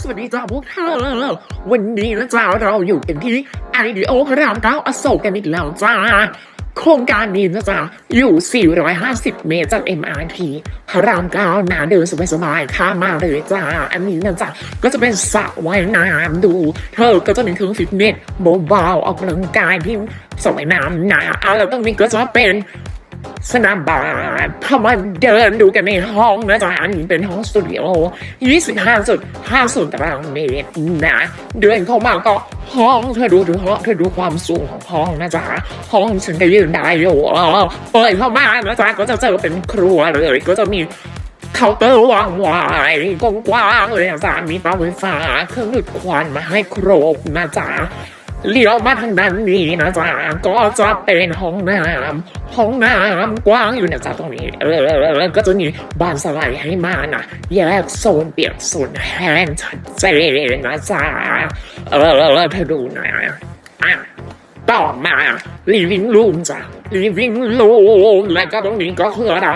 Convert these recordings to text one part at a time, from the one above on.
สวัสดีจ้าพวกเธอวันนี้นะจ้าเราอยู่กันที่ไอเดีโอพระรามเก้าอโศกกันอีกแล้วจ้า โครงการนี้นะจ๊ะอยู่ 450 เมตรจาก MRT พระรามเก้านาเดินสบายๆข้ามมาเลยจ้า อันนี้นะจ๊ะก็จะเป็นสระว่ายน้ำดู เธอก็จะมีเครื่องฟิตเนสเบาๆออกกำลังกายที่สระว่ายน้ำนะอะแล้วตรงนี้ก็จะเป็น สนามบาสเข้ามาเดินดูกันในห้องนะจ๊ะอันนี้เป็นห้องสตูดิโอ25.50ตารางเมตรนะ เดินเข้ามาก็ห้องเธอดูดูห้องเธอดูความสูงของห้องนะจ๊ะห้องฉันก็ยืนได้อยู่เปิดเข้ามานะจ๊ะก็จะเจอเป็นครัวเลยก็จะมีเคาน์เตอร์วางไว้กว้างๆเลยนะจ๊ะมีเตาไฟฟ้าเครื่องดูดควันมาให้ครบนะจ๊ะ เลี้ยวมาทางด้านนี้นะจ๊ะก็จะเป็นห้องน้ำห้องน้ำกว้างอยู่นะจ๊ะตรงนี้เออก็จะมีบานสไลด์ให้มานะแยกโซนเปียกโซนแห้งชัดเจนนะจ๊ะเออแล้วเธอดูหน่อยอะต่อมา living room จ้ะ living room แล้วก็ตรงนี้ก็คืออะไร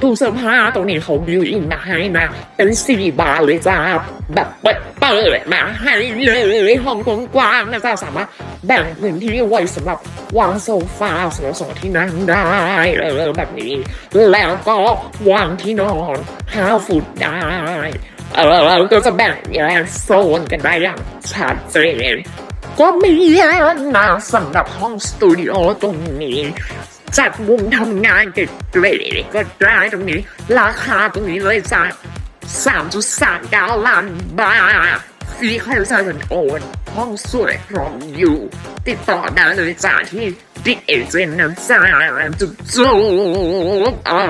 ตู้เสื้อผ้าตรงนี้เขาบิวอินมาให้นะเป็นสี่บานเลยจ้าแบบเปิดเปิดมาให้เลยห้องกว้างๆนะจ๊ะสามารถแบ่งพื้นที่ไว้สำหรับวางโซฟาสำหรับสองที่นั่งได้แบบนี้ แล้วก็วางที่นอนห้าฟุตได้เออเราก็จะแบ่งแยกโซนกันได้อย่างชัดเจนก็มีนะสำหรับห้องสตูดิโอตรงนี้ จัดมุมทำงานเก๋ๆก็ได้ตรงนี้ ราคาตรงนี้เลยจ้ะ3.39ล้านบาทฟรีค่าใช้จ่ายเงินโอนห้องสวยพร้อมอยู่ ติดต่อได้เลยจ้ะที่ดิเอเจนต์นะจ้าจุ๊บๆอ่า